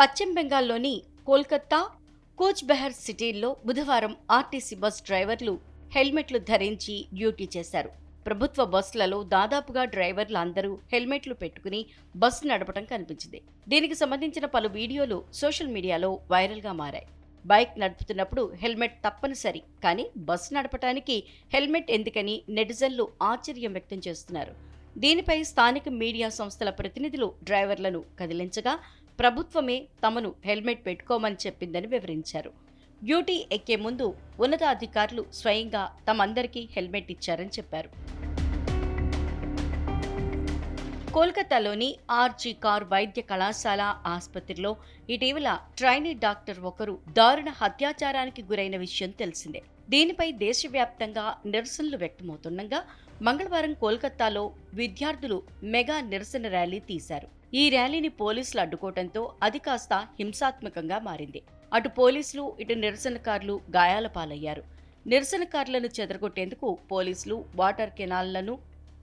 పశ్చిమ బెంగాల్లోని కోల్కత్తా కూచ్ బెహర్ సిటీల్లో బుధవారం ఆర్టీసీ బస్ డ్రైవర్లు హెల్మెట్లు ధరించి డ్యూటీ చేశారు. ప్రభుత్వ బస్సులలో దాదాపుగా డ్రైవర్లు అందరూ హెల్మెట్లు పెట్టుకుని బస్సు నడపడం కనిపించింది. దీనికి సంబంధించిన పలు వీడియోలు సోషల్ మీడియాలో వైరల్గా మారాయి. బైక్ నడుపుతున్నప్పుడు హెల్మెట్ తప్పనిసరి కానీ బస్సు నడపడానికి హెల్మెట్ ఎందుకని నెటిజన్లు ఆశ్చర్యం వ్యక్తం చేస్తున్నారు. దీనిపై స్థానిక మీడియా సంస్థల ప్రతినిధులు డ్రైవర్లను కదిలించగా ప్రభుత్వమే తమను హెల్మెట్ పెట్టుకోమని చెప్పిందని వివరించారు. డ్యూటీ ఎక్కే ముందు ఉన్నతాధికారులు స్వయంగా తమందరికీ హెల్మెట్ ఇచ్చారని చెప్పారు. కోల్కతాలోని ఆర్జీ కార్ వైద్య కళాశాల ఆసుపత్రిలో ఇటీవల ట్రైనీ డాక్టర్ ఒకరు దారుణ హత్యాచారానికి గురైన విషయం తెలిసిందే. దీనిపై దేశవ్యాప్తంగా నిరసనలు వ్యక్తమవుతుండగా మంగళవారం కోల్కతాలో విద్యార్థులు మెగా నిరసన ర్యాలీ తీశారు. ఈ ర్యాలీని పోలీసులు అడ్డుకోవడంతో అది కాస్త హింసాత్మకంగా మారింది. అటు పోలీసులు ఇటు నిరసనకారులు గాయాల పాలయ్యారు. నిరసనకారులను చెదరగొట్టేందుకు పోలీసులు వాటర్ కెనాల్లను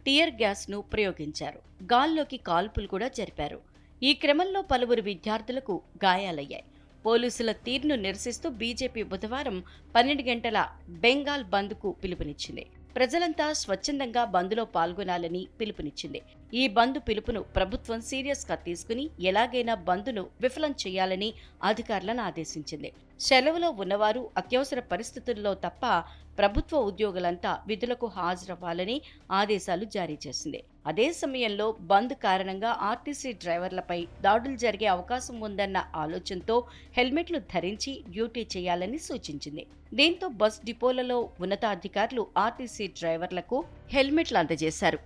టియర్ గ్యాస్ను ప్రయోగించారు. గాల్లోకి కాల్పులు కూడా జరిపారు. ఈ క్రమంలో పలువురు విద్యార్థులకు గాయాలయ్యాయి. పోలీసుల తీరును నిరసిస్తూ బీజేపీ బుధవారం పన్నెండు గంటల బెంగాల్ బంద్కు పిలుపునిచ్చింది. ప్రజలంతా స్వచ్ఛందంగా బంద్లో పాల్గొనాలని పిలుపునిచ్చింది. ఈ బంద్ పిలుపును ప్రభుత్వం సీరియస్గా తీసుకుని ఎలాగైనా బంద్ను విఫలం చేయాలని అధికారులను ఆదేశించింది. సెలవులో ఉన్నవారు అత్యవసర పరిస్థితుల్లో తప్ప ప్రభుత్వ ఉద్యోగులంతా విధులకు హాజరవ్వాలని ఆదేశాలు జారీ చేసింది. అదే సమయంలో బంద్ కారణంగా ఆర్టీసీ డ్రైవర్లపై దాడులు జరిగే అవకాశం ఉందన్న ఆలోచనతో హెల్మెట్లు ధరించి డ్యూటీ చేయాలని సూచించింది. దీంతో బస్ డిపోలలో ఉన్నతాధికారులు ఆర్టీసీ డ్రైవర్లకు హెల్మెట్లు అందజేశారు.